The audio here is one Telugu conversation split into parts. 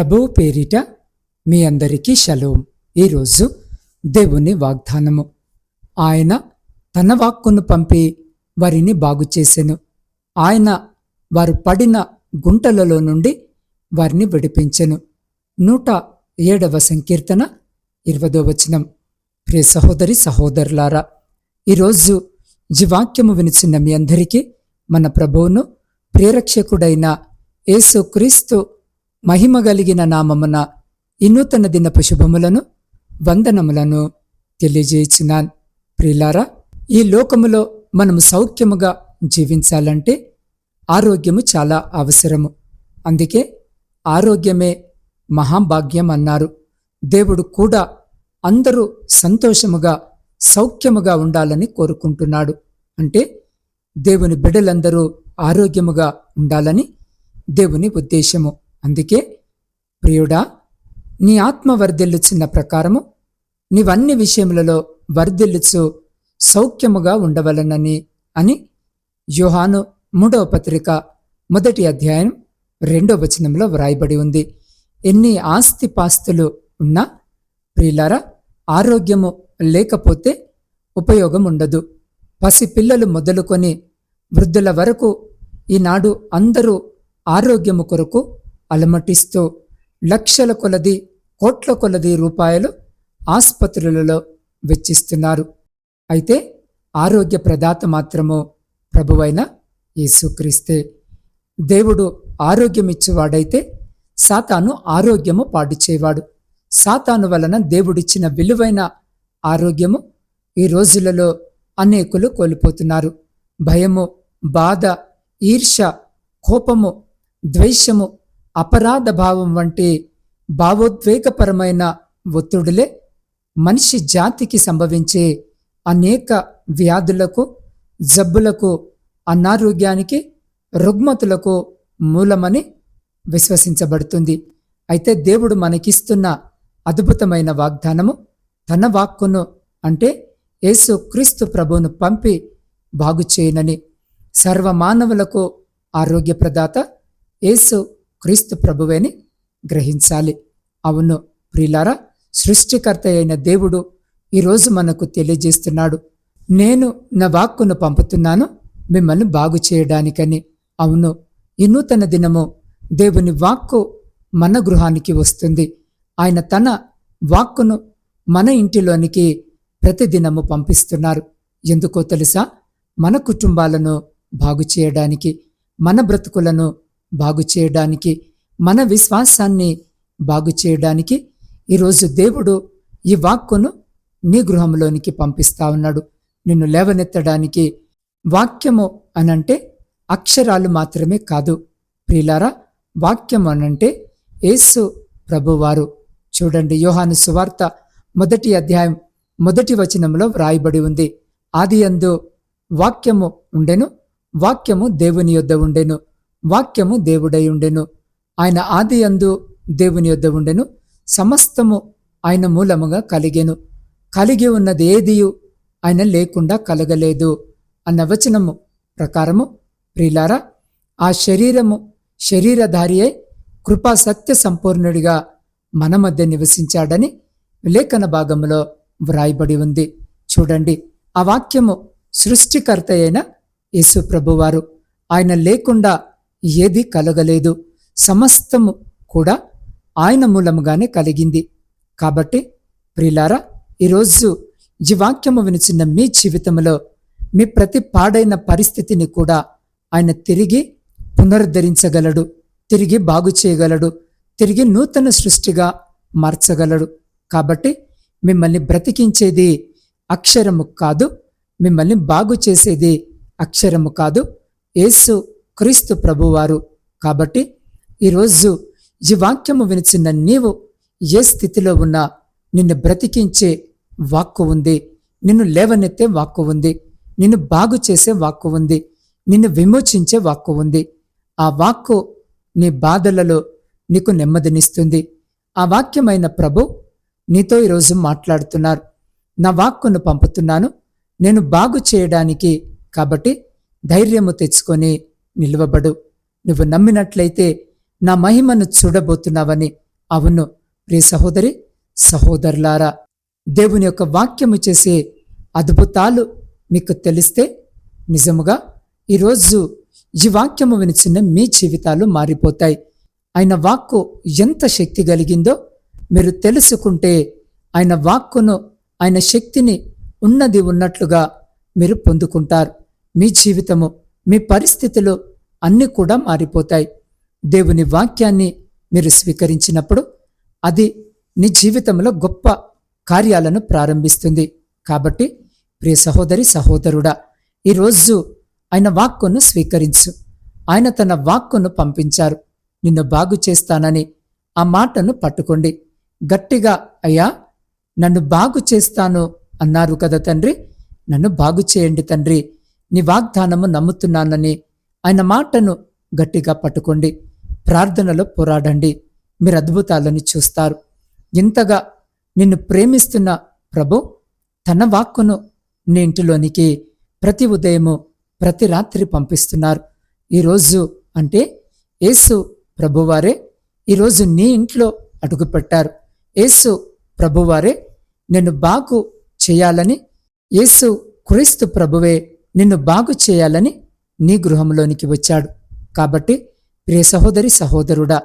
ప్రభువు పేరిట మీ అందరికీ షలోం. ఈరోజు దేవుని వాగ్దానము. ఆయన తన వాక్కును పంపి వారిని బాగు చేసెను. ఆయన వారు పడిన గుంటలలో నుండి వారిని విడిపించెను. నూట ఏడవ సంకీర్తన ఇరవదో వచనం. ప్రియ సహోదరి సహోదరులారా ఈరోజు జీవాక్యము వినిచిన మీ అందరికీ మన ప్రభువును ప్రియరక్షకుడైన యేసుక్రీస్తు మహిమ కలిగిన నామమున ఈ దినపు శుభములను వందనములను తెలియజేయుచున్నాను. ప్రియులారా ఈ లోకములో మనము సౌఖ్యముగా జీవించాలంటే ఆరోగ్యము చాలా అవసరము. అందుకే ఆరోగ్యమే మహాభాగ్యం అన్నారు. దేవుడు కూడా అందరూ సంతోషముగా సౌఖ్యముగా ఉండాలని కోరుకుంటున్నాడు. అంటే దేవుని బిడ్డలందరూ ఆరోగ్యముగా ఉండాలని దేవుని ఉద్దేశము. అందుకే ప్రియుడా నీ ఆత్మ వర్ధిల్లుచున్న ప్రకారము నీవన్ని విషయములలో వర్ధిల్లుచు సౌఖ్యముగా ఉండవలనని అని యోహాను మూడవ పత్రిక మొదటి అధ్యాయం రెండో వచనంలో వ్రాయబడి ఉంది. ఎన్ని ఆస్తిపాస్తులు ఉన్నా ప్రియులారా ఆరోగ్యము లేకపోతే ఉపయోగం ఉండదు. పసిపిల్లలు మొదలుకొని వృద్ధుల వరకు ఈనాడు అందరూ ఆరోగ్యము కొరకు అలమటిస్తూ లక్షల కొలది కోట్ల కొలది రూపాయలు ఆసుపత్రులలో వెచ్చిస్తున్నారు. అయితే ఆరోగ్య ప్రదాత మాత్రము ప్రభువైన యేసుక్రీస్తే. దేవుడు ఆరోగ్యమిచ్చేవాడైతే సాతాను ఆరోగ్యము పాడుచేవాడు. సాతాను వలన దేవుడిచ్చిన విలువైన ఆరోగ్యము ఈ రోజులలో అనేకులు కోల్పోతున్నారు. భయము బాధ ఈర్ష కోపము ద్వేషము అపరాధ భావం వంటి భావోద్వేగపరమైన ఒత్తిడులే మనిషి జాతికి సంభవించే అనేక వ్యాధులకు జబ్బులకు అనారోగ్యానికి రుగ్మతులకు మూలమని విశ్వసించబడుతుంది. అయితే దేవుడు మనకిస్తున్న అద్భుతమైన వాగ్దానము తన వాక్కును అంటే యేసు క్రీస్తు ప్రభువును పంపి బాగు చేయనని సర్వమానవులకు ఆరోగ్యప్రదాత యేసు క్రీస్తు ప్రభువేని గ్రహించాలి. అవును ప్రిలారా సృష్టికర్త అయిన దేవుడు ఈరోజు మనకు తెలియజేస్తున్నాడు. నేను నా వాక్కును పంపుతున్నాను మిమ్మల్ని బాగు చేయడానికని. అవును ఈ నూతన దినము దేవుని వాక్కు మన గృహానికి వస్తుంది. ఆయన తన వాక్కును మన ఇంటిలోనికి ప్రతిదినము పంపిస్తున్నారు. ఎందుకో తెలుసా? మన కుటుంబాలను బాగు చేయడానికి మన బ్రతుకులను బాగు చేయడానికి మన విశ్వాసాన్ని బాగు చేయడానికి ఈరోజు దేవుడు ఈ వాక్కును నీ గృహంలోనికి పంపిస్తా ఉన్నాడు. నిన్ను లేవనెత్తడానికి వాక్యము అనంటే అక్షరాలు మాత్రమే కాదు. ప్రిలారా వాక్యం అనంటే యేసు ప్రభువారు. చూడండి యోహాను సువార్త మొదటి అధ్యాయం మొదటి వచనంలో వ్రాయబడి ఉంది. ఆది అందు వాక్యము ఉండెను వాక్యము దేవుని యొద్ద ఉండెను. వాక్యము దేవుడై ఉండెను. ఆయన ఆది అందు దేవుని యొద్ద ఉండెను. సమస్తము ఆయన మూలముగా కలిగెను. కలిగి ఉన్నది ఏదియు ఆయన లేకుండా కలగలేదు అన్న వచనము ప్రకారము. ప్రిలారా ఆ శరీరము శరీరధారి అయి కృపా సత్య సంపూర్ణుడిగా మన మధ్య నివసించాడని లేఖన భాగంలో వ్రాయబడి ఉంది. చూడండి ఆ వాక్యము సృష్టికర్త అయిన యేసు ప్రభువారు. ఆయన లేకుండా ఏది కలగలేదు. సమస్తము కూడా ఆయన మూలముగానే కలిగింది. కాబట్టి ప్రిలారా ఈరోజు ఈ వాక్యము వినిచిన మీ జీవితంలో మీ ప్రతి పాడైన పరిస్థితిని కూడా ఆయన తిరిగి పునరుద్ధరించగలడు తిరిగి బాగు చేయగలడు తిరిగి నూతన సృష్టిగా మార్చగలడు. కాబట్టి మిమ్మల్ని బ్రతికించేది అక్షరము కాదు మిమ్మల్ని బాగు చేసేది అక్షరము కాదు. యేసు క్రీస్తు ప్రభువారు. కాబట్టి ఈరోజు ఈ వాక్యము వినిచిన నీవు ఏ స్థితిలో ఉన్నా నిన్ను బ్రతికించే వాక్కు ఉంది. నిన్ను లేవనెత్తే వాక్కు ఉంది. నిన్ను బాగు చేసే వాక్కు ఉంది. నిన్ను విమోచించే వాక్కు ఉంది. ఆ వాక్కు నీ బాధలలో నీకు నెమ్మదినిస్తుంది. ఆ వాక్యమైన ప్రభు నీతో ఈరోజు మాట్లాడుతున్నారు. నా వాక్కును పంపుతున్నాను. నేను బాగు చేయడానికి కాబట్టి ధైర్యము తెచ్చుకొని నిలువబడు. నువ్వు నమ్మినట్లయితే నా మహిమను చూడబోతున్నావని అవును. ప్రియ సహోదరి సహోదరులారా దేవుని యొక్క వాక్యము చేసే అద్భుతాలు మీకు తెలిస్తే నిజముగా ఈరోజు ఈ వాక్యము వినిచిన మీ జీవితాలు మారిపోతాయి. ఆయన వాక్కు ఎంత శక్తి కలిగిందో మీరు తెలుసుకుంటే ఆయన వాక్కును ఆయన శక్తిని ఉన్నది ఉన్నట్లుగా మీరు పొందుకుంటారు. మీ జీవితము మీ పరిస్థితులు అన్నీ కూడా మారిపోతాయి. దేవుని వాక్యాన్ని మీరు స్వీకరించినప్పుడు అది నీ జీవితంలో గొప్ప కార్యాలను ప్రారంభిస్తుంది. కాబట్టి ప్రియ సహోదరి సహోదరుడా ఈరోజు ఆయన వాక్కును స్వీకరించు. ఆయన తన వాక్కును పంపించారు. నిన్ను బాగు చేస్తానని ఆ మాటను పట్టుకోండి. గట్టిగా అయ్యా నన్ను బాగు చేస్తాను అన్నారు కదా తండ్రి. నన్ను బాగు చేయండి తండ్రి. నీ వాగ్దానము నమ్ముతున్నానని ఆయన మాటను గట్టిగా పట్టుకోండి. ప్రార్థనలో పోరాడండి. మీరు అద్భుతాలను చూస్తారు. ఇంతగా నిన్ను ప్రేమిస్తున్న ప్రభు తన వాక్కును నీ ఇంటిలోనికి ప్రతి ఉదయము ప్రతి రాత్రి పంపిస్తున్నారు. ఈరోజు అంటే యేసు ప్రభువారే ఈరోజు నీ ఇంట్లో అడుగుపెట్టారు. యేసు ప్రభువారే నేను బాగు చేయాలని యేసు క్రీస్తు ప్రభువే నిన్ను బాగు చేయాలని నీ గృహంలోనికి వచ్చాడు. కాబట్టి ప్రియ సహోదరి సహోదరుడా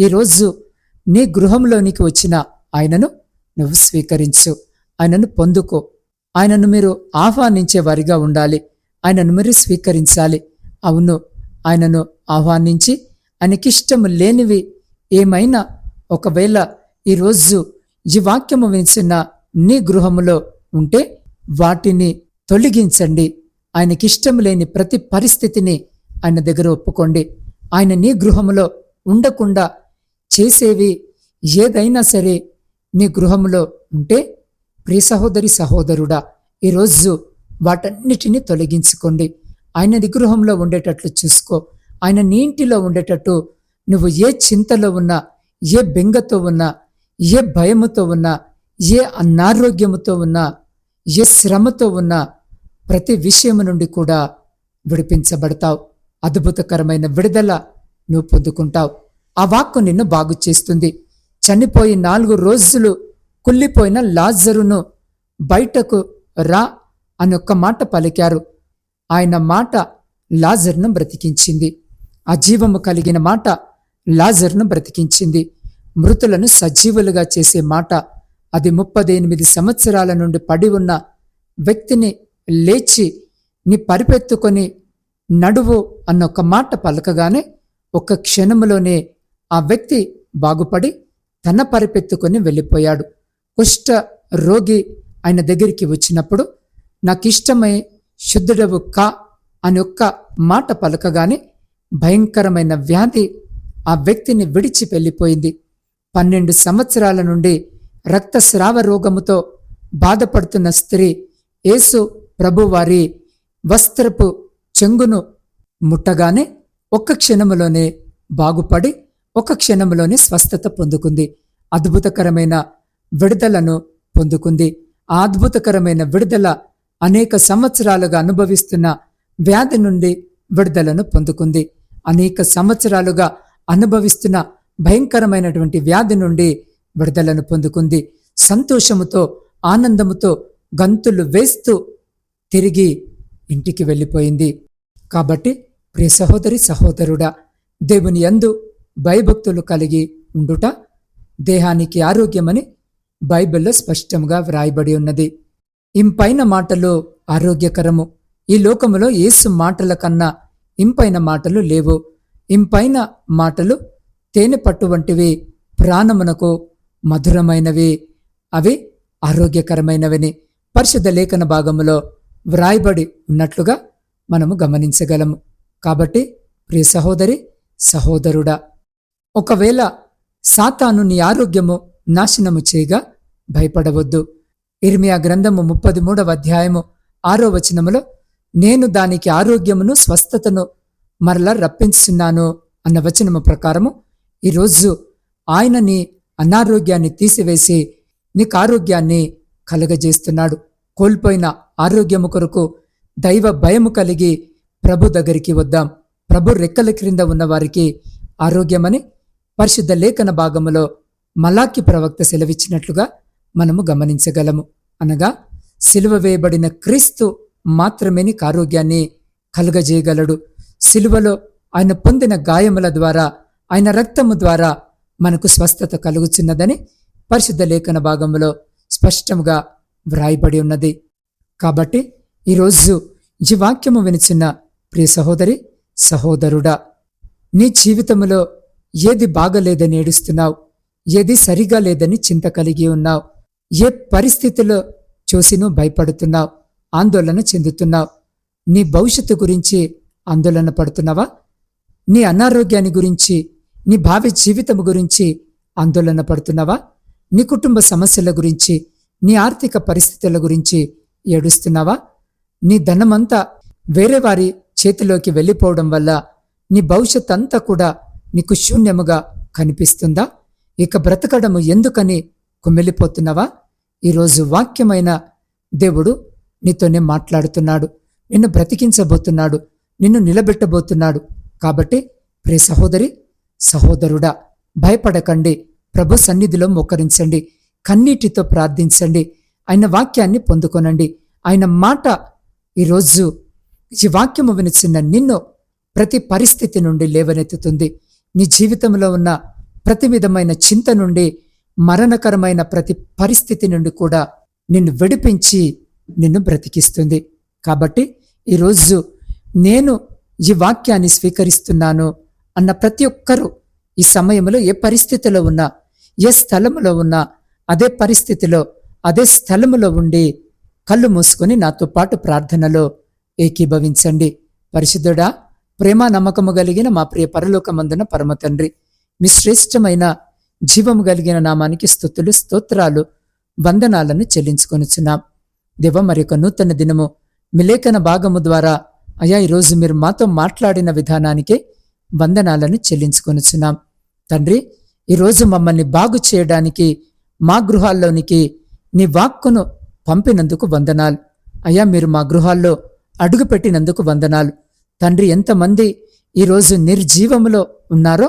ఈరోజు నీ గృహంలోనికి వచ్చిన ఆయనను నువ్వు స్వీకరించు. ఆయనను పొందుకో. ఆయనను మీరు ఆహ్వానించే వారిగా ఉండాలి. ఆయనను మీరు స్వీకరించాలి. అవును ఆయనను ఆహ్వానించి ఆయనకిష్టము లేనివి ఏమైనా ఒకవేళ ఈరోజు ఈ వాక్యము వినిసిన నీ గృహములో ఉంటే వాటిని తొలగించండి. ఆయనకిష్టం లేని ప్రతి పరిస్థితిని ఆయన దగ్గర ఒప్పుకోండి. ఆయన నీ గృహములో ఉండకుండా చేసేవి ఏదైనా సరే నీ గృహంలో ఉంటే ప్రియ సహోదరి సహోదరుడా ఈరోజు వాటన్నిటినీ తొలగించుకోండి. ఆయన నీ గృహంలో ఉండేటట్లు చూసుకో. ఆయన నీ ఇంటిలో ఉండేటట్టు నువ్వు ఏ చింతలో ఉన్నా ఏ బెంగతో ఉన్నా ఏ భయముతో ఉన్నా ఏ అనారోగ్యముతో ఉన్నా ఏ శ్రమతో ఉన్నా ప్రతి విషయము నుండి కూడా విడిపించబడతావు. అద్భుతకరమైన విడుదల నువ్వు పొందుకుంటావు. ఆ వాక్కు నిన్ను బాగు చేస్తుంది. చనిపోయి నాలుగు రోజులు కుళ్ళిపోయిన లాజరును బయటకు రా అని ఒక్క మాట పలికారు. ఆయన మాట లాజర్ను బ్రతికించింది. అజీవము కలిగిన మాట లాజర్ను బ్రతికించింది. మృతులను సజీవులుగా చేసే మాట. అది ముప్పదెనిమిది సంవత్సరాల నుండి పడి ఉన్న వ్యక్తిని లేచి నీ పరిపెత్తుకొని నడువు అన్న ఒక మాట పలకగానే ఒక క్షణములోనే ఆ వ్యక్తి బాగుపడి తన పరిపెత్తుకొని వెళ్ళిపోయాడు. కుష్ఠ రోగి ఆయన దగ్గరికి వచ్చినప్పుడు నాకిష్టమై శుద్ధుడవు కా? అని ఒక్క మాట పలకగానే భయంకరమైన వ్యాధి ఆ వ్యక్తిని విడిచి వెళ్ళిపోయింది. పన్నెండు సంవత్సరాల నుండి రక్తస్రావ రోగముతో బాధపడుతున్న స్త్రీ యేసు ప్రభువారి వస్త్రపు చెంగును ముట్టగానే ఒక్క క్షణములోనే బాగుపడి ఒక క్షణములోనే స్వస్థత పొందుకుంది. అద్భుతకరమైన విడుదలను పొందుకుంది. ఆ అద్భుతకరమైన విడుదల అనేక సంవత్సరాలుగా అనుభవిస్తున్న వ్యాధి నుండి విడుదలను పొందుకుంది. అనేక సంవత్సరాలుగా అనుభవిస్తున్న భయంకరమైనటువంటి వ్యాధి నుండి విడుదలను పొందుకుంది. సంతోషముతో ఆనందముతో గంతులు వేస్తూ తిరిగి ఇంటికి వెళ్ళిపోయింది. కాబట్టి ప్రియ సహోదరి సహోదరుడా దేవుని యందు భయభక్తులు కలిగి ఉండుట దేహానికి ఆరోగ్యమని బైబిల్లో స్పష్టంగా వ్రాయబడి ఉన్నది. ఇంపైన మాటలు ఆరోగ్యకరము. ఈ లోకములో ఏసు మాటల కన్నా ఇంపైన మాటలు లేవు. ఇంపైన మాటలు తేనె పట్టు వంటివి ప్రాణమునకు మధురమైనవి. అవి ఆరోగ్యకరమైనవని పరిశుద్ధ లేఖన భాగములో వ్రాయబడి ఉన్నట్లుగా మనము గమనించగలము. కాబట్టి ప్రియ సహోదరి సహోదరుడా ఒకవేళ సాతాను నీ ఆరోగ్యము నాశనము చేయగా భయపడవద్దు. ఇర్మియా గ్రంథము ముప్పది మూడవ అధ్యాయము ఆరో వచనములో నేను దానికి ఆరోగ్యమును స్వస్థతను మరలా రప్పించున్నాను అన్న వచనము ప్రకారము ఈరోజు ఆయన నీ అనారోగ్యాన్ని తీసివేసి నీకు ఆరోగ్యాన్ని కలుగజేస్తున్నాడు. కోల్పోయిన ఆరోగ్యము కొరకు దైవ భయము కలిగి ప్రభు దగ్గరికి వద్దాం. ప్రభు రెక్కల క్రింద ఉన్న వారికి ఆరోగ్యమని పరిశుద్ధ లేఖన భాగములో మలాకి ప్రవక్త సెలవిచ్చినట్లుగా మనము గమనించగలము. అనగా సిలువ వేయబడిన క్రీస్తు మాత్రమే నీకు ఆరోగ్యాన్ని కలుగజేయగలడు. సిలువలో ఆయన పొందిన గాయముల ద్వారా ఆయన రక్తము ద్వారా మనకు స్వస్థత కలుగుచున్నదని పరిశుద్ధ లేఖన భాగంలో స్పష్టంగా వ్రాయబడి ఉన్నది. కాబట్టి ఈరోజు ఈ వాక్యము వినిచిన ప్రియ సహోదరి సహోదరుడా నీ జీవితంలో ఏది బాగలేదని ఏడుస్తున్నావు? ఏది సరిగా లేదని చింత కలిగి ఉన్నావు? ఏ పరిస్థితిలో చూసినూ భయపడుతున్నావు? ఆందోళన చెందుతున్నావు? నీ భవిష్యత్తు గురించి ఆందోళన పడుతున్నావా? నీ అనారోగ్యాన్ని గురించి నీ భావి జీవితం గురించి ఆందోళన పడుతున్నావా? నీ కుటుంబ సమస్యల గురించి నీ ఆర్థిక పరిస్థితుల గురించి ఏడుస్తున్నావా? నీ ధనమంతా వేరే వారి చేతిలోకి వెళ్ళిపోవడం వల్ల నీ భవిష్యత్ అంతా కూడా నీకు శూన్యముగా కనిపిస్తుందా? ఇక బ్రతకడము ఎందుకని కుమిలిపోతున్నావా? ఈరోజు వాక్యమైన దేవుడు నీతోనే మాట్లాడుతున్నాడు. నిన్ను బ్రతికించబోతున్నాడు. నిన్ను నిలబెట్టబోతున్నాడు. కాబట్టి ప్రే సహోదరి సహోదరుడా భయపడకండి. ప్రభు సన్నిధిలో మోకరించండి. కన్నీటితో ప్రార్థించండి. ఆయన వాక్యాన్ని పొందుకొనండి. ఆయన మాట ఈరోజు ఈ వాక్యము వినిచిన నిన్ను ప్రతి పరిస్థితి నుండి లేవనెత్తుతుంది. నీ జీవితంలో ఉన్న ప్రతి విధమైన చింత నుండి మరణకరమైన ప్రతి పరిస్థితి నుండి కూడా నిన్ను విడిపించి నిన్ను బ్రతికిస్తుంది. కాబట్టి ఈరోజు నేను ఈ వాక్యాన్ని స్వీకరిస్తున్నాను అన్న ప్రతి ఒక్కరూ ఈ సమయంలో ఏ పరిస్థితిలో ఉన్నా ఏ స్థలంలో ఉన్నా అదే పరిస్థితిలో అదే స్థలములో ఉండి కళ్ళు మూసుకొని నాతో పాటు ప్రార్థనలో ఏకీభవించండి. పరిశుద్ధుడా ప్రేమ నమ్మకము కలిగిన మా ప్రియ పరలోకమందున పరమ తండ్రి మీ శ్రేష్టమైన జీవము కలిగిన నామానికి స్థుతులు స్తోత్రాలు వందనాలను చెల్లించుకొనుచున్నాం. దేవ మరి యొక్క నూతన దినము మిలేఖన భాగము ద్వారా అయా ఈరోజు మీరు మాతో మాట్లాడిన విధానానికే వందనాలను చెల్లించుకొనుచున్నాం. తండ్రి ఈరోజు మమ్మల్ని బాగు చేయడానికి మా గృహాల్లోనికి నీ వాక్కును పంపినందుకు వందనాలు. అయ్యా మీరు మా గృహాల్లో అడుగుపెట్టినందుకు వందనాలు. తండ్రి ఎంతమంది ఈరోజు నిర్జీవములో ఉన్నారో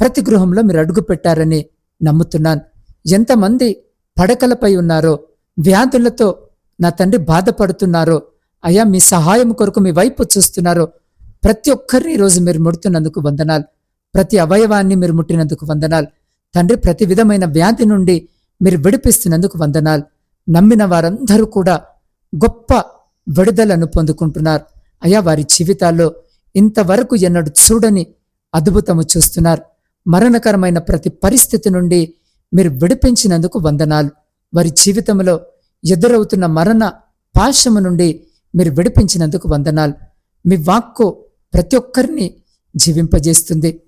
ప్రతి గృహంలో మీరు అడుగు పెట్టారని నమ్ముతున్నాను. ఎంతమంది పడకలపై ఉన్నారో వ్యాధులతో నా తండ్రి బాధపడుతున్నారో అయ్యా మీ సహాయం కొరకు మీ వైపు చూస్తున్నారో ప్రతి ఒక్కరిని ఈరోజు మీరు ముడుతున్నందుకు వందనాలు. ప్రతి అవయవాన్ని మీరు ముట్టినందుకు వందనాలు. తండ్రి ప్రతి విధమైన వ్యాధి నుండి మీరు విడిపిస్తున్నందుకు వందనాలు. నమ్మిన వారందరూ కూడా గొప్ప విడుదలను పొందుకుంటున్నారు. అయా వారి జీవితాల్లో ఇంతవరకు ఎన్నడూ చూడని అద్భుతము చూస్తున్నారు. మరణకరమైన ప్రతి పరిస్థితి నుండి మీరు విడిపించినందుకు వందనాలు. వారి జీవితంలో ఎదురవుతున్న మరణ పాశము నుండి మీరు విడిపించినందుకు వందనాలు. మీ వాక్కు ప్రతి ఒక్కరిని జీవింపజేస్తుంది.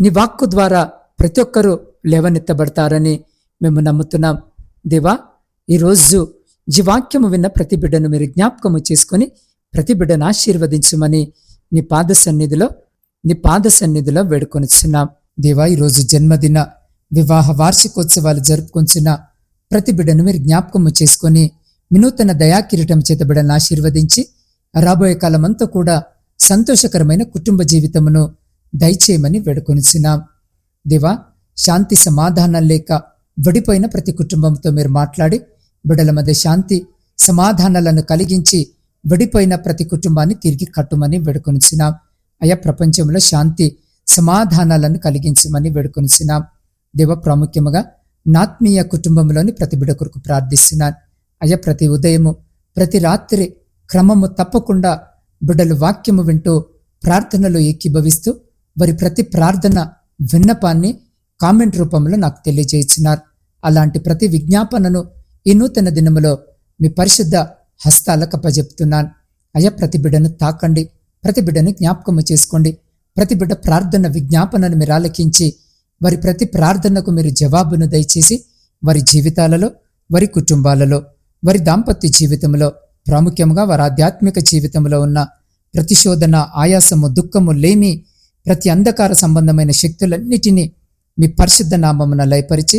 నీ వాక్కు ద్వారా ప్రతి ఒక్కరూ లేవనెత్తబడతారని మేము నమ్ముతున్నాం. దేవా ఈరోజు జీవాక్యము విన్న ప్రతి బిడ్డను మీరు జ్ఞాపకము చేసుకొని ప్రతి బిడ్డను ఆశీర్వదించమని నీ పాద సన్నిధిలో నీ పాద సన్నిధిలో వేడుకొనిచున్నాం. దేవా ఈరోజు జన్మదిన వివాహ వార్షికోత్సవాలు జరుపుకొంచున్న ప్రతి బిడ్డను మీరు జ్ఞాపకము చేసుకొని వినూతన దయాకిరీటం చేత బిడ్డను ఆశీర్వదించి రాబోయే కాలమంతా కూడా సంతోషకరమైన కుటుంబ జీవితమును దయచేయమని వేడుకొనిచున్నాం. దేవా శాంతి సమాధానం లేక విడిపోయిన ప్రతి కుటుంబంతో మీరు మాట్లాడి బిడ్డల మధ్య శాంతి సమాధానాలను కలిగించి విడిపోయిన ప్రతి కుటుంబాన్ని తిరిగి కట్టుమని వేడుకొనిచున్నాం. అయా ప్రపంచంలో శాంతి సమాధానాలను కలిగించమని వేడుకొనిచున్నాం. దేవ ప్రాముఖ్యముగా నాత్మీయ కుటుంబంలోని ప్రతి బిడ కొరకు ప్రార్థిస్తున్నాను. అయ్యా ప్రతి ఉదయము ప్రతి రాత్రి క్రమము తప్పకుండా బిడ్డలు వాక్యము వింటూ ప్రార్థనలో ఏకీభవిస్తూ వారి ప్రతి ప్రార్థన విన్నపాన్ని కామెంట్ రూపంలో నాకు తెలియజేస్తున్నారు అలాంటి ప్రతి విజ్ఞాపనను ఈ నూతన దినములో మీ పరిశుద్ధ హస్తాల కప్పజెప్తున్నాను అయ్యా ప్రతి బిడ్డను తాకండి ప్రతి బిడ్డను జ్ఞాపకము చేసుకోండి ప్రతి బిడ్డ ప్రార్థన విజ్ఞాపనను మీరు ఆలకించి వారి ప్రతి ప్రార్థనకు మీరు జవాబును దయచేసి వారి జీవితాలలో వారి కుటుంబాలలో వారి దాంపత్య జీవితంలో ప్రాముఖ్యంగా వారి ఆధ్యాత్మిక జీవితంలో ఉన్న ప్రతిశోధన ఆయాసము దుఃఖము లేమి ప్రతి అంధకార సంబంధమైన శక్తులన్నిటినీ మీ పరిశుద్ధ నామమున లయపరిచి